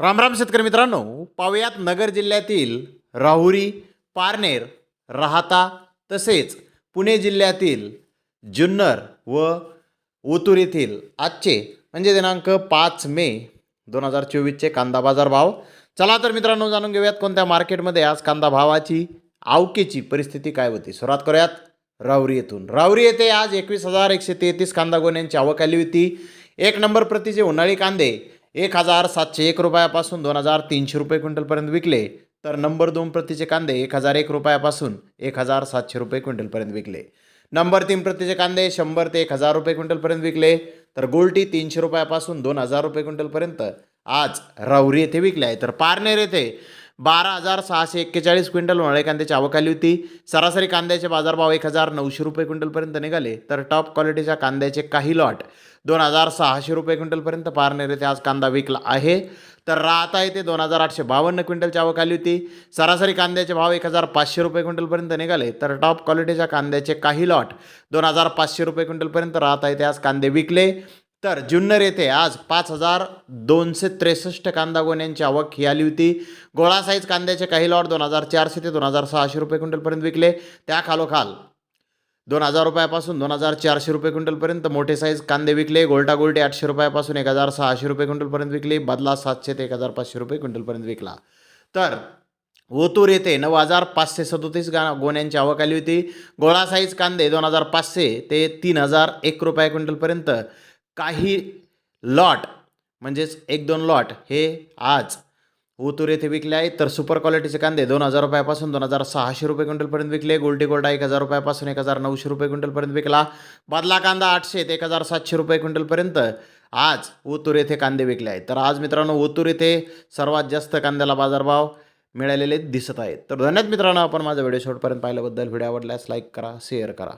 रामराम शेतकरी मित्रांनो पाहुयात नगर जिल्ह्यातील राहुरी पारनेर राहता तसेच पुणे जिल्ह्यातील जुन्नर व ओतूर येथील आजचे म्हणजे दिनांक पाच मे दोन हजार चोवीसचे कांदा बाजार भाव. चला तर मित्रांनो जाणून घेऊयात कोणत्या मार्केटमध्ये आज कांदा भावाची आवकेची परिस्थिती काय होती. सुरुवात करूयात राहुरी येथून. राहुरी येथे आज एकवीस हजार एकशे तेहतीस कांदा गोण्यांची आवक आली होती. एक नंबर प्रतीचे उन्हाळी कांदे एक हजार सातशे एक रुपयापासून दोन हजार तीनशे रुपये क्विंटलपर्यंत विकले. तर नंबर दोन प्रतीचे कांदे एक हजार एक रुपयापासून एक हजार सातशे रुपये क्विंटलपर्यंत विकले. नंबर तीन प्रतीचे कांदे शंभर ते एक हजार रुपये क्विंटलपर्यंत विकले. तर गोल्टी तीनशे रुपयापासून दोन हजार रुपये क्विंटलपर्यंत आज राहुरी येथे विकले आहे. तर पारनेर येथे बारा हजार सहाशे एक्केचाळीस क्विंटल उन्हाळी कांद्याची आवक आली होती. सरासरी कांद्याचे बाजारभाव एक हजार नऊशे रुपये क्विंटलपर्यंत निघाले. तर टॉप क्वालिटीच्या कांद्याचे काही लॉट दोन हजार सहाशे रुपये क्विंटलपर्यंत पार येथे आज कांदा विकला आहे. तर राहता येथे दोन हजार आठशे बावन्न क्विंटलची आवक आली होती. सरासरी कांद्याचे भाव एक हजार पाचशे रुपये क्विंटलपर्यंत निघाले. तर टॉप क्वालिटीच्या कांद्याचे काही लॉट दोन हजार पाचशे रुपये क्विंटलपर्यंत राहता येथे आज कांदे विकले. तर जुन्नर येथे आज पाच हजार दोनशे त्रेसष्ट कांदा गोण्यांची आवक ही आली होती. गोळा साईज कांद्याचे काही लॉट दोन हजार चारशे ते दोन हजार सहाशे रुपये क्विंटलपर्यंत विकले. त्या खालोखाल दोन हजार रुपयापासून दोन हजार चारशे रुपये क्विंटलपर्यंत मोठे साईज कांदे विकले. गोल्टा गोल्टे आठशे रुपयापासून एक हजार सहाशे रुपये क्विंटलपर्यंत विकले. बदला सातशे ते एक हजार पाचशे रुपये क्विंटलपर्यंत विकला. तर ओतूर येथे नऊ हजार पाचशे सदोतीस गा गोण्यांची आवक आली होती. गोळा साईज कांदे दोन हजार पाचशे ते तीन हजार एक रुपये क्विंटलपर्यंत काही लॉट म्हणजेच एक दोन लॉट हे आज ओतूर येथे विकले आहेत. तर सुपर क्वालिटीचे कांदे दोन हजार रुपयापासून दोन हजार सहाशे रुपये क्विंटलपर्यंत विकले. गोल्टी गोल्डा एक हजार रुपयापासून एक हजार नऊशे रुपये क्विंटलपर्यंत विकला. बदला कांदा आठशे ते एक हजार सातशे रुपये क्विंटलपर्यंत आज ओतूर येथे कांदे विकले आहेत. तर आज मित्रांनो ओतूर येथे सर्वात जास्त कांद्याला बाजारभाव मिळालेले दिसत आहेत. तर धन्यवाद मित्रांनो आपण माझा व्हिडिओ शेवटपर्यंत पाहिल्याबद्दल. व्हिडिओ आवडल्यास लाईक करा शेअर करा.